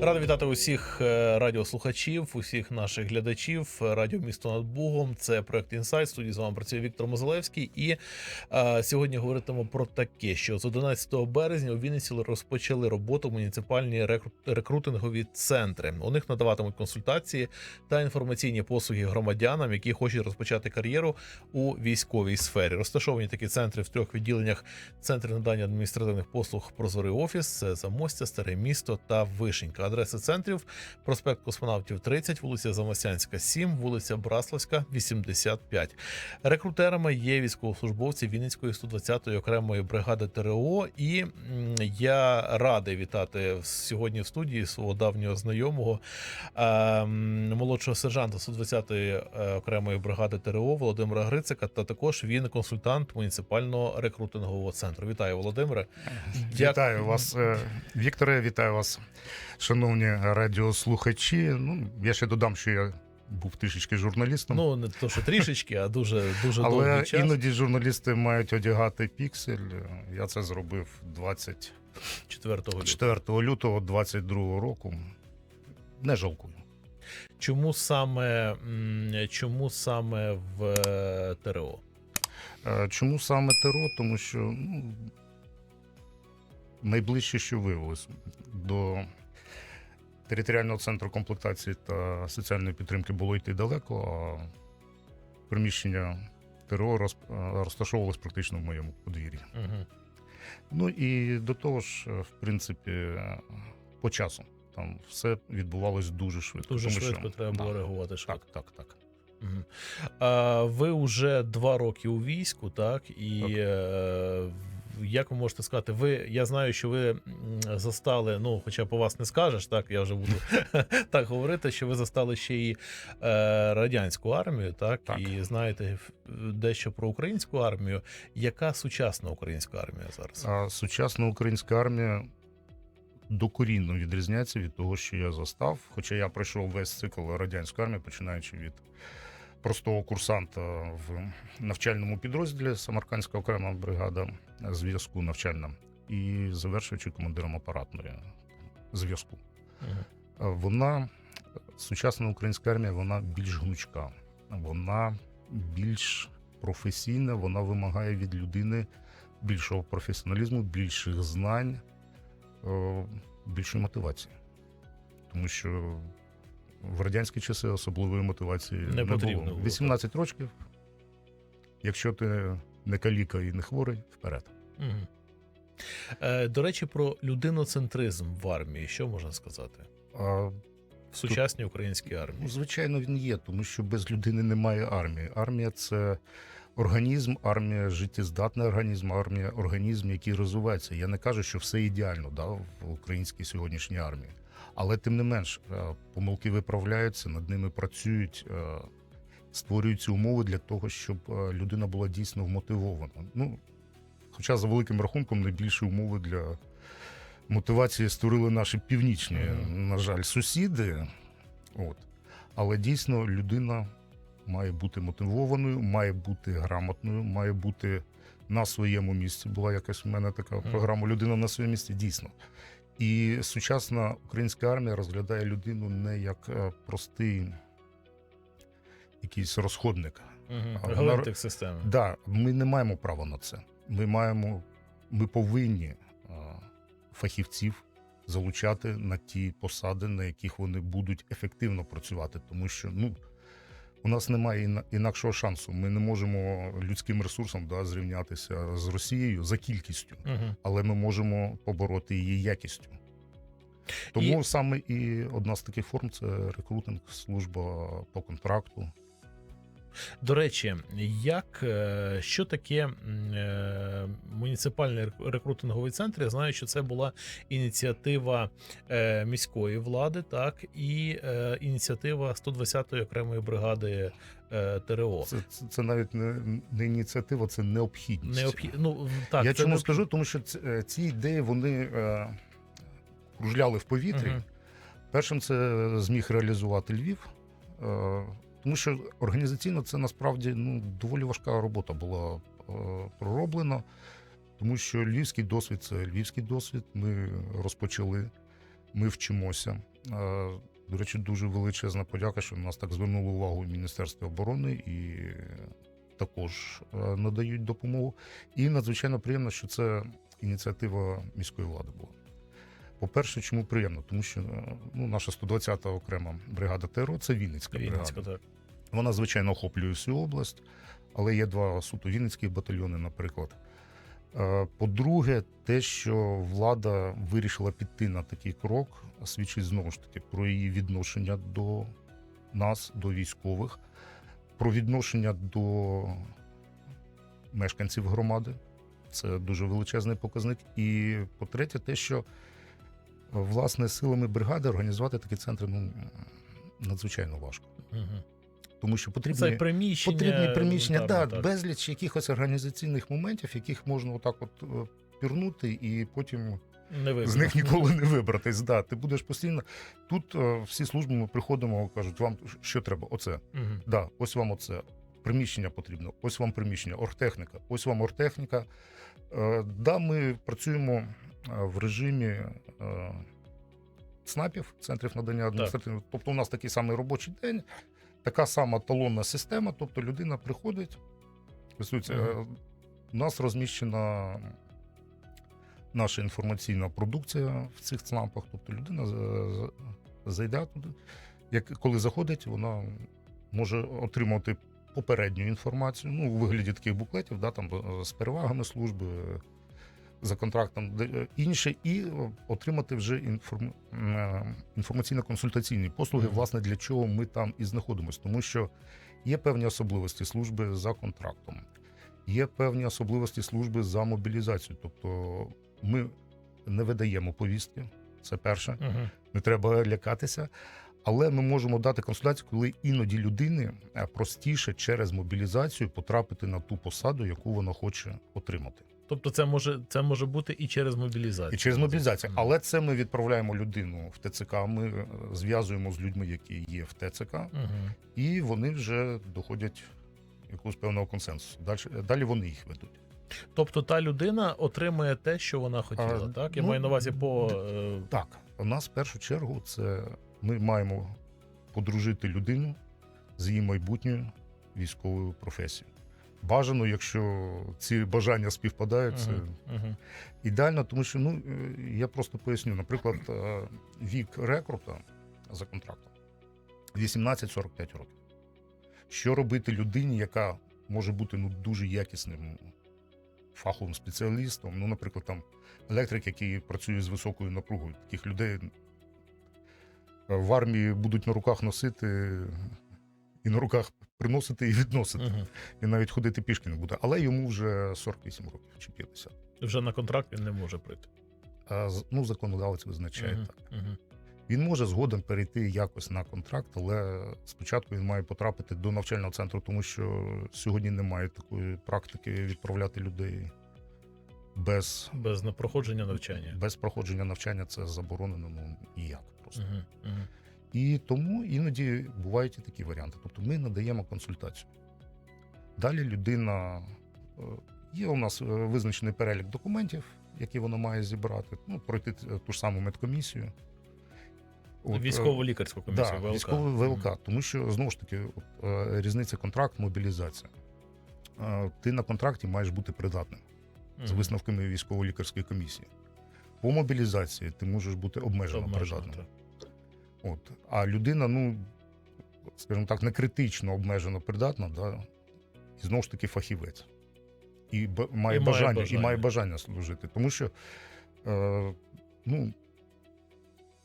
Радий вітати усіх е, радіослухачів, усіх наших глядачів. Радіо місто над Бугом. Це проект інсайт. Студії з вами працює Віктор Мозалевський. І е, сьогодні говоритимемо про таке, що з 11 березня у Вінниці розпочали роботу муніципальні рекру- рекрутингові центри. У них надаватимуть консультації та інформаційні послуги громадянам, які хочуть розпочати кар'єру у військовій сфері. Розташовані такі центри в трьох відділеннях: центр надання адміністративних послуг Прозорий офіс, Замостя, Старе місто та Вишенька. Адреси центрів: проспект Космонавтів 30, вулиця Замостянська, 7, вулиця Браславська, 85. Рекрутерами є військовослужбовці Вінницької 120-ї окремої бригади ТРО. І я радий вітати сьогодні в студії свого давнього знайомого ем, молодшого сержанта 120-ї е, окремої бригади ТРО Володимира Грицика. Та також він консультант муніципального рекрутингового центру. Вітаю, Володимире. Вітаю вас, е, Вікторе, вітаю вас, шановні радіослухачі. Ну, я ще додам, що я був трішечки журналістом, Ну не то, що трішечки, а дуже дуже але довгий час. іноді журналісти мають одягати піксель. Я це зробив 24 4 лютого. лютого 22 року. Не жалкую. Чому саме чому саме в е, ТРО? Е, Чому саме ТРО? Тому що ну, найближче, що виявилось до територіального центру комплектації та соціальної підтримки було йти далеко, а приміщення ТРО е, розташовувалось практично в моєму подвір'ї. Угу. Ну і до того ж, е, в принципі, е, по часу. Там все відбувалось дуже швидко. Дуже тому швидко що, треба було да, реагувати швидко. Так, так, так. Мгм. А, ви вже два роки у війську, так? І Так. Як ви можете сказати, ви я знаю, що ви застали, ну, хоча по вас не скажеш, так я вже буду так говорити, що ви застали ще і е, радянську армію, так? Так. і знаєте дещо про українську армію. Яка сучасна українська армія зараз? А сучасна українська армія докорінно відрізняється від того, що я застав. Хоча я пройшов весь цикл радянської армії, починаючи від простого курсанта в навчальному підрозділі Самаркандська окрема бригада зв'язку навчальна і завершуючи командиром апаратної зв'язку. Мгм. А Вона сучасна українська армія, вона більш гнучка, вона більш професійна, вона вимагає від людини більшого професіоналізму, більших знань, е, більшої мотивації. Тому що в радянські часи особливої мотивації Не не, було, 18 років. Якщо ти не каліка і не хворий, вперед. Мгм. Е, до речі, про людиноцентризм в армії, що можна сказати? А В сучасній українській армії. Ну, звичайно, він є, тому що без людини немає армії. Армія це організм, армія життєздатний організм, армія організм, який розвивається. Я не кажу, що все ідеально да, в українській сьогоднішній армії. Але тим не менш, е, помилки виправляються, над ними працюють, е, створюються умови для того, щоб е, людина була дійсно вмотивована. Ну, хоча за великим рахунком найбільші умови для мотивації створили наші північні, на жаль, сусіди. От. Але дійсно людина має бути мотивованою, має бути грамотною, має бути на своєму місці. Була якась у мене така програма Людина на своєму місці, дійсно. І сучасна українська армія розглядає людину не як е, простий якийсь розходник. Угу. Вона- системи. Да, ми не маємо права на це. Ми маємо, ми повинні е, фахівців залучати на ті посади, на яких вони будуть ефективно працювати, тому що ну. У нас немає інакшого шансу. Ми не можемо людським ресурсом да, зрівнятися з Росією за кількістю, Угу. але ми можемо побороти її якістю. Тому І- саме і одна з таких форм це рекрутинг, служба по контракту. До речі, як е, що таке е, муніципальний рекрутинговий центр? Я знаю, що це була ініціатива е, міської влади, так і ініціатива 120-ї окремої бригади ТРО. Це, це, це навіть не, не ініціатива, це необхідність. Необхід... Ну, так, Я це чому необхід- скажу, тому що ці, ці ідеї вони е, кружляли в повітрі. Мгм. Першим це зміг реалізувати Львів. Е, тому що організаційно це насправді ну, доволі важка робота була е, пророблена, тому що львівський досвід це львівський досвід. Ми розпочали Ми вчимося. Е, До речі, дуже величезна подяка, що нас так звернуло увагу Міністерство оборони і також е, надають допомогу. І надзвичайно приємно, що це ініціатива міської влади була. По-перше, чому приємно? Тому що е, ну, наша 120-та окрема бригада ТРО це Вінницька бригада. Вінницька, так. Вона, звичайно, охоплює всю область, але є два суто Вінницьких батальйони, наприклад. Е, По-друге, те, що влада вирішила піти на такий крок, свідчить знову ж таки про її відношення до нас, до військових, про відношення до мешканців громади. Це дуже величезний показник. І по-третє, те, що власне силами бригади організувати такі центри ну, надзвичайно важко. Угу. Тому що потрібні, Це приміщення. потрібні приміщення, да, так. безліч якихось організаційних моментів, яких можна отак от е, пірнути, і потім Не з них ніколи не вибратись. Да, ти будеш постійно. Тут е, всі служби ми приходимо, кажуть, вам що треба? Оце. Мгм. Да, ось вам оце. Приміщення потрібно, ось вам приміщення, оргтехніка, ось вам оргтехніка. Е, да, ми працюємо в режимі ЦНАПів, центрів надання адміністративних. Тобто, у нас такий самий робочий день, така сама талонна система. Тобто людина приходить, е, у нас розміщена наша інформаційна продукція в цих ЦНАПах. Тобто людина зайде туди. Як коли заходить, вона може отримати попередню інформацію, ну, у вигляді таких буклетів, да, там з перевагами служби, за контрактом е, інше, і е, отримати вже інформ... е, інформаційно-консультаційні послуги, власне, для чого ми там і знаходимося. Тому що є певні особливості служби за контрактом, є певні особливості служби за мобілізацію. Тобто ми не видаємо повістки, це перше не треба лякатися. Але ми можемо дати консультацію, коли іноді людини простіше через мобілізацію потрапити на ту посаду, яку вона хоче отримати. Тобто це може, це може бути і через мобілізацію. І через мобілізацію. Але це ми відправляємо людину в ТЦК. Ми е, зв'язуємо з людьми, які є в ТЦК, Мгм. і вони вже доходять якогось певного консенсусу. Далі, далі вони їх ведуть. Тобто та людина отримує те, що вона хотіла, А, так? Я ну, маю на увазі по. е, Так, у нас в першу чергу це ми маємо подружити людину з її майбутньою військовою професією. Бажано, якщо ці бажання співпадають, це ідеально, тому що ну е, я просто поясню, наприклад, е, вік рекрута за контрактом 18-45 років. Що робити людині, яка може бути ну дуже якісним фаховим спеціалістом? Ну, наприклад, там електрик, який працює з високою напругою, таких людей е, в армії будуть на руках носити і на руках приносити і відносити. Мгм. І навіть ходити пішки не буде. Але йому вже 48 років чи 50. Вже на контракт він не може прийти. А ну, законодавець визначає Мгм, так. мгм. Він може згодом перейти якось на контракт, але спочатку він має потрапити до навчального центру, тому що сьогодні немає такої практики відправляти людей без, Без проходження навчання. без проходження навчання. Це заборонено ну ніяк просто. Мгм, мгм. І тому іноді бувають і такі варіанти. Тобто ми надаємо консультацію. Далі людина е, є у нас е, визначений перелік документів, які вона має зібрати, ну, пройти ту ж саму медкомісію. Е, Військово-лікарську комісію Да, ВЛК. військовий ВЛК, Мгм. тому що знову ж таки от, різниця контракт, мобілізація. Ти на контракті маєш бути придатним з висновками військово-лікарської комісії. По мобілізації ти можеш бути обмежено Обмежено, придатним. так. От. А людина, ну, скажімо так, не критично обмежено придатна, да, і знову ж таки фахівець. І б- має, І має бажання, бажання. і має бажання служити. Тому що е, ну,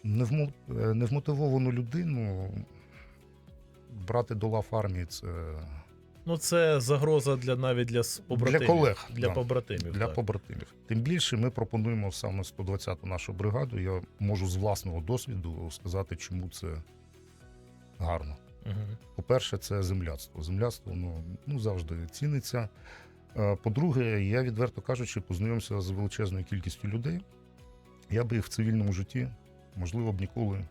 невмо- е, невмотивовану людину брати до лав армії це Ну, це загроза для навіть для побратимів. для колег. Для да. побратимів. Для так. побратимів. Тим більше ми пропонуємо саме 120-ту нашу бригаду. Я можу з власного досвіду сказати, чому це гарно. Мгм. По-перше, це земляцтво. Земляцтво ну, ну, завжди ціниться. Е, По-друге, я відверто кажучи, познайомився з величезною кількістю людей. Я би їх в цивільному житті, можливо, б ніколи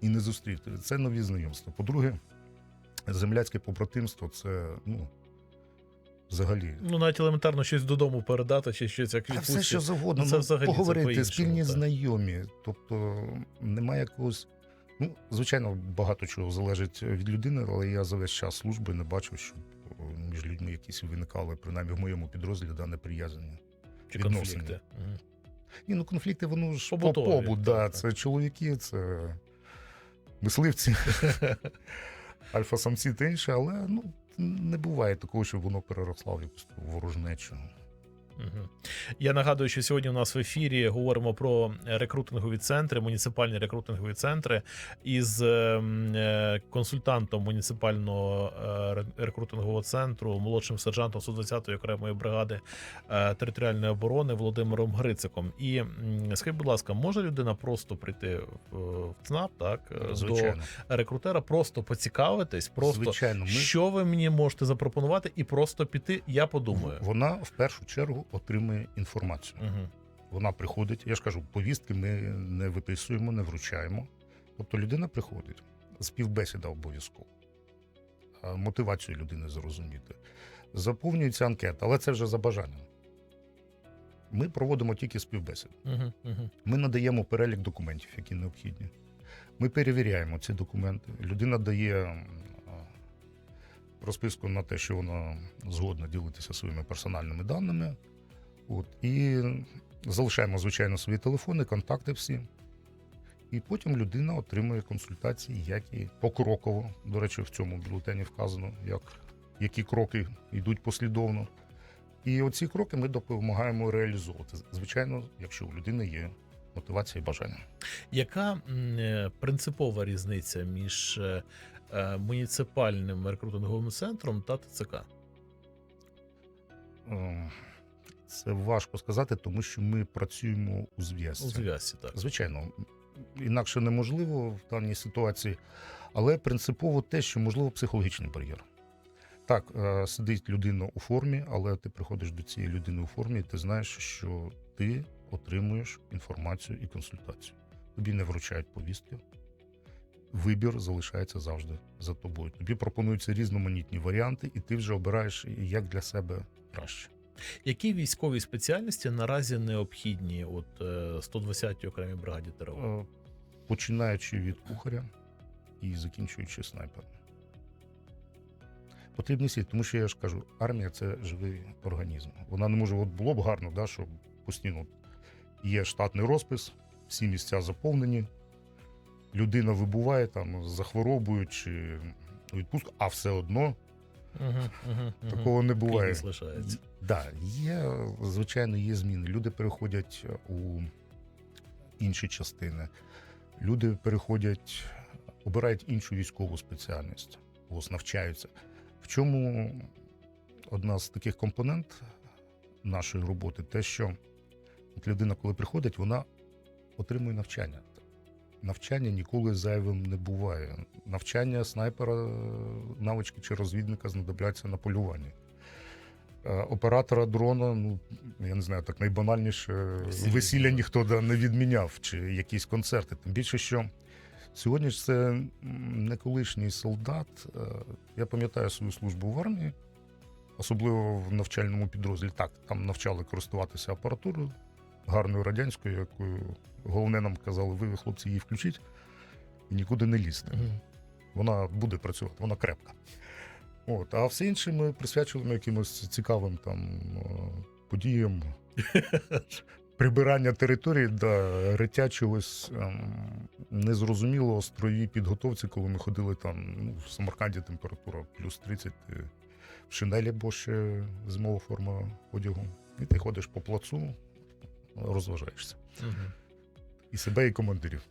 і не зустрів. Це нові знайомства. По-друге, земляцьке побратимство це ну, Взагалі. Ну, навіть елементарно щось додому передати, чи щось як Та все, що завгодно, Ну, це ну, взагалі поговорити, по-іншому, спільні так. знайомі. Тобто немає якогось. Ну, звичайно, багато чого залежить від людини, але я за весь час служби не бачив, щоб між людьми якісь виникали, принаймні в моєму підрозділі, да, неприязнення. Чи відносини. конфлікти. Ні, ну конфлікти, воно ж по Побутові, побут, да. так, так. Це чоловіки, це мисливці, альфа-самці та інше, але ну, не буває такого, щоб воно переросло в якусь ворожнечу. Я нагадую, що сьогодні у нас в ефірі говоримо про рекрутингові центри, муніципальні рекрутингові центри із ем, е, консультантом муніципального е, рекрутингового центру, молодшим сержантом 120-ї окремої бригади е, територіальної оборони Володимиром Грициком. І скажіть, будь ласка, може людина просто прийти в, ЦНАП, так е, Звичайно. до рекрутера, просто поцікавитись, просто Звичайно, ми... що ви мені можете запропонувати, і просто піти. Я подумаю. Вона в першу чергу отримує інформацію. Угу. Вона приходить. Я ж кажу, повістки ми не виписуємо, не вручаємо. Тобто людина приходить, співбесіда обов'язково. Мотивацію людини зрозуміти. Заповнюється анкета, але це вже за бажанням. Ми проводимо тільки співбесіди. Угу. Угу. Ми надаємо перелік документів, які необхідні. Ми перевіряємо ці документи. Людина дає розписку на те, що вона згодна ділитися своїми персональними даними. От, і залишаємо, звичайно, свої телефони, контакти всі. І потім людина отримує консультації, як і покроково. До речі, в цьому бюлетені вказано, як, які кроки йдуть послідовно. І оці кроки ми допомагаємо реалізовувати. Звичайно, якщо у людини є мотивація і бажання. Яка е, принципова різниця між е, е, муніципальним рекрутинговим центром та ТЦК? Це важко сказати, тому що ми працюємо у У зв'язці. зв'язці, так. Звичайно, інакше неможливо в даній ситуації, але принципово те, що можливо психологічний бар'єр. Так, е, сидить людина у формі, але ти приходиш до цієї людини у формі, і ти знаєш, що ти отримуєш інформацію і консультацію. Тобі не вручають повістки. Вибір залишається завжди за тобою. Тобі пропонуються різноманітні варіанти, і ти вже обираєш як для себе краще. Які військові спеціальності наразі необхідні от е, 120-й окремій бригаді ТРО? Е, починаючи від кухаря і закінчуючи снайпером. Потрібні всі, тому що я ж кажу, армія це живий організм. Вона не може, от було б гарно, да, що постійно є штатний розпис, всі місця заповнені, людина вибуває там за хворобою чи у відпустку, а все одно такого не буває. залишається. Да, є, звичайно, є зміни. Люди переходять у інші частини. Люди переходять, обирають іншу військову спеціальність, ось навчаються. В чому одна з таких компонент нашої роботи, те, що людина, коли приходить, вона отримує навчання. Навчання ніколи зайвим не буває. Навчання снайпера, навички чи розвідника знадобляться на полюванні. Е, Оператора дрона, ну я не знаю, так найбанальніше Весілля. весілля ніхто да, не відміняв, чи якісь концерти. Тим більше, що сьогодні ж це не колишній солдат. Е, Я пам'ятаю свою службу в армії, особливо в навчальному підрозділі. Так, там навчали користуватися апаратурою гарною радянською, якою головне нам казали, ви, хлопці, її включіть і нікуди не лізьте вона буде працювати, вона крепка. От, а все інше ми присвячуємо якимось цікавим там е, подіям. Прибирання території да, риття чогось ем, незрозумілого строїй підготовці, коли ми ходили там ну, в Самарканді температура плюс 30, в шинелі, бо ще зимова форма одягу. І ти ходиш по плацу, розважаєшся. І себе, і командирів.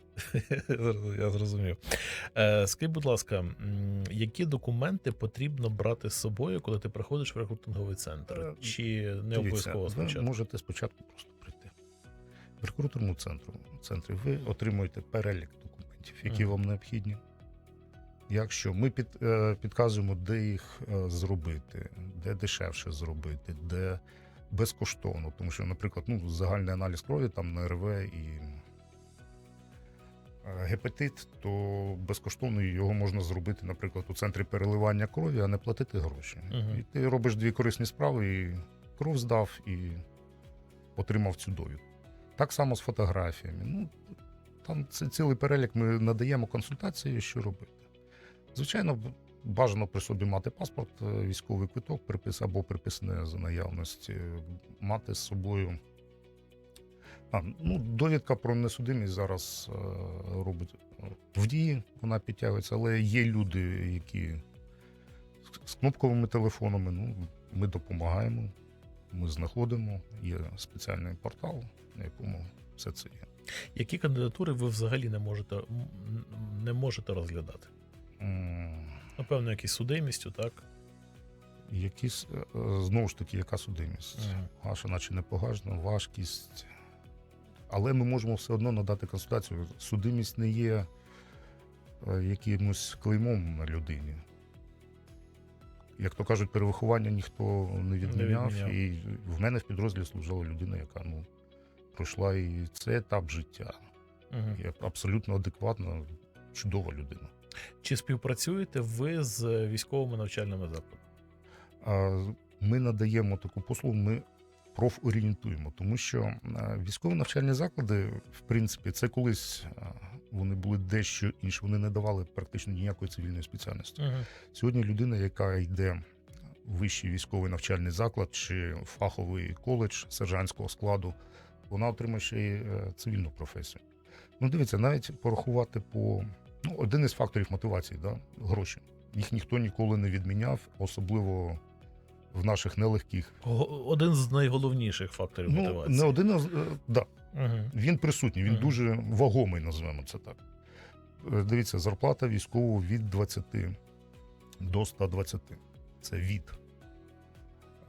Я зрозумів. Е, скажіть, будь ласка, які документи потрібно брати з собою, коли ти приходиш в рекрутинговий центр? Е, Чи не обов'язково ви можете спочатку просто прийти. В рекрутерному центру, центрі ви отримуєте перелік документів, які вам необхідні. Якщо ми під, е, підказуємо, де їх зробити, де дешевше зробити, де безкоштовно. Тому що, наприклад, ну, загальний аналіз крові там на РВ і е, гепатит, то безкоштовно його можна зробити, наприклад, у центрі переливання крові, а не платити гроші. Мгм. І ти робиш дві корисні справи, і кров здав, і отримав цю довідку. Так само з фотографіями. Ну, там це цілий перелік. Ми надаємо консультації, що робити. Звичайно, бажано при собі мати паспорт, е, військовий квиток, припис або приписне за наявності, мати з собою. А, ну, довідка про несудимість зараз е, робить е, в дії, вона підтягується, але є люди, які з- з кнопковими телефонами. Ну, ми допомагаємо, ми знаходимо. Є спеціальний портал, на якому все це є. Які кандидатури ви взагалі не можете не можете розглядати? Напевно, якісь судимістю, так? Якісь е, знову ж таки, яка судимість? Мгм. Ваша, наче непогажна, важкість. Але ми можемо все одно надати консультацію. Судимість не є е, якимось клеймом на людині. Як то кажуть, перевиховання ніхто не відміняв. відміняв. І в мене в підрозділі служила людина, яка ну, пройшла і цей етап життя. Угу. Є абсолютно адекватна, чудова людина. Чи співпрацюєте ви з військовими навчальними закладами? Ми надаємо таку послугу, ми профорієнтуємо, тому що е, військові навчальні заклади, в принципі, це колись е, вони були дещо інші, вони не давали практично ніякої цивільної спеціальності. Угу. Сьогодні людина, яка йде в вищий військовий навчальний заклад чи фаховий коледж сержантського складу, вона отримає ще й е, цивільну професію. Ну, дивіться, навіть порахувати по ну, один із факторів мотивації, да, гроші. Їх ніхто ніколи не відміняв, особливо в наших нелегких. Один з найголовніших факторів Ну, мотивації. не один, а е, да, Угу. він присутній, він Мгм. дуже вагомий, називаємо це так. Е, Дивіться, зарплата військового від 20 до 120. Це від.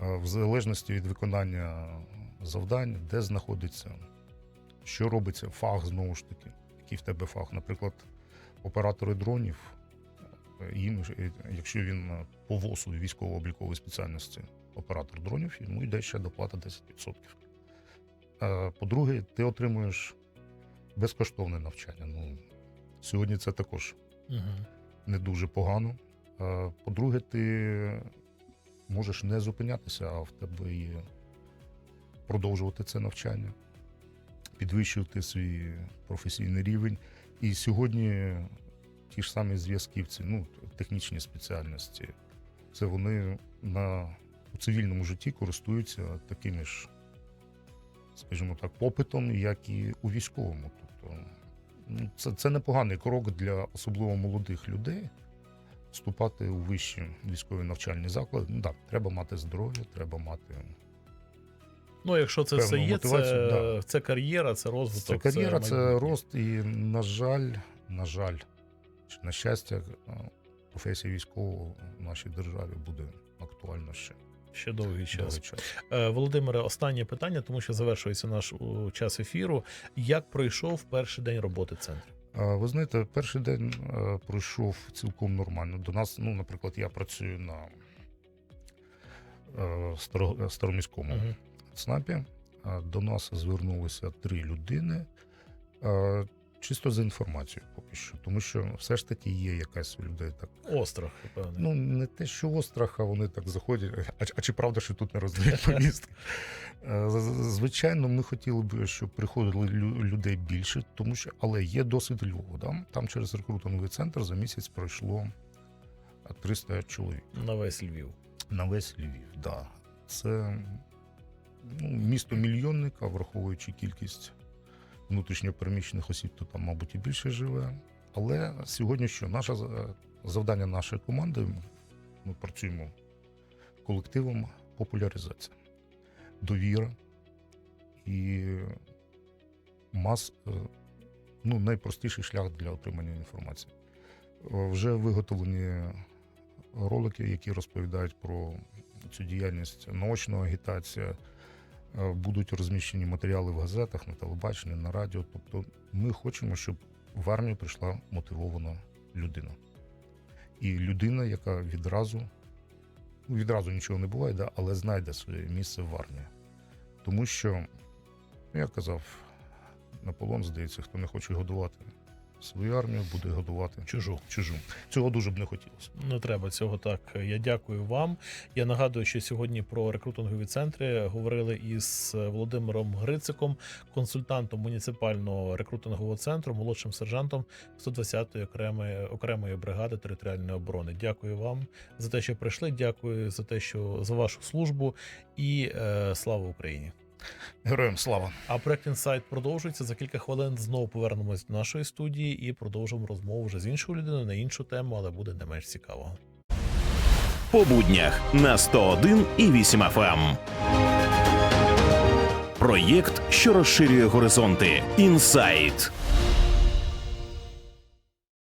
Е, В залежності від виконання завдань, де знаходиться, що робиться, фах знову ж таки. Який в тебе фах? Наприклад, оператори дронів, е, їм, е, якщо він е, по ВОСу військово-облікової спеціальності оператор дронів, йому йде ще доплата 10%. Е, По-друге, ти отримуєш безкоштовне навчання. Ну, сьогодні це також Угу. не дуже погано. По-друге, ти можеш не зупинятися, а в тебе є продовжувати це навчання, підвищувати свій професійний рівень. І сьогодні ті ж самі зв'язківці, ну, технічні спеціальності, це вони на, у цивільному житті користуються такими ж, скажімо так, попитом, як і у військовому. Тобто, ну, це, це непоганий крок для особливо молодих людей вступати у вищі військові навчальні заклади. Ну, так, треба мати здоров'я, треба мати. Ну, якщо це все є, це, да. це кар'єра, це розвиток. Це кар'єра, це, майбутнє. рост, і, на жаль, на жаль, на щастя, е, професія військового в нашій державі буде актуальна ще Ще довгий час. довгий час. Е, Володимире, останнє питання, тому що завершується наш час ефіру. Як пройшов перший день роботи центру? А, Ви знаєте, перший день е, пройшов цілком нормально. До нас, ну, наприклад, я працюю на е, Старо- Староміському Угу. ЦНАПі. До нас звернулися три людини. Чисто за інформацією поки що, тому що все ж таки є якась у людей так. Острах, певний. Ну, не те, що острах, а вони так заходять. А, а чи правда, що тут не роздають повістки? Звичайно, ми хотіли б, щоб приходили людей більше, тому що, але є досвід Львову. Да? Там через рекрутинговий центр за місяць пройшло е, 300 чоловік На весь Львів. на весь Львів. Да. Це ну, місто мільйонника, враховуючи кількість внутрішньопереміщених осіб, то там, мабуть, і більше живе. Але сьогодні що? Наше завдання нашої команди ми працюємо колективом популяризація, довіра і мас, е, ну, найпростіший шлях для отримання інформації. Е, Вже виготовлені ролики, які розповідають про цю діяльність, наочна агітація. Е, Будуть розміщені матеріали в газетах, на телебаченні, на радіо. Тобто, ми хочемо, щоб в армію прийшла мотивована людина. І людина, яка відразу, ну, відразу нічого не буває, да, але знайде своє місце в армії. Тому що, ну, я казав, Наполеон, здається, хто не хоче годувати свою армію, буде годувати Чужу. чужу. Цього дуже б не хотілося. Не треба цього так. Я дякую вам. Я нагадую, що сьогодні про рекрутингові центри говорили із Володимиром Грициком, консультантом муніципального рекрутингового центру, молодшим сержантом 120-ї окремої окремої бригади територіальної оборони. Дякую вам за те, що прийшли. Дякую за те, що за вашу службу і е, слава Україні. Героям слава! А проект інсайт продовжується за кілька хвилин. Знову повернемось до нашої студії і продовжимо розмову вже з іншою людиною на іншу тему, але буде не менш цікаво. по буднях на 101 і 8 FM. Проєкт, що розширює горизонти. Інсайт.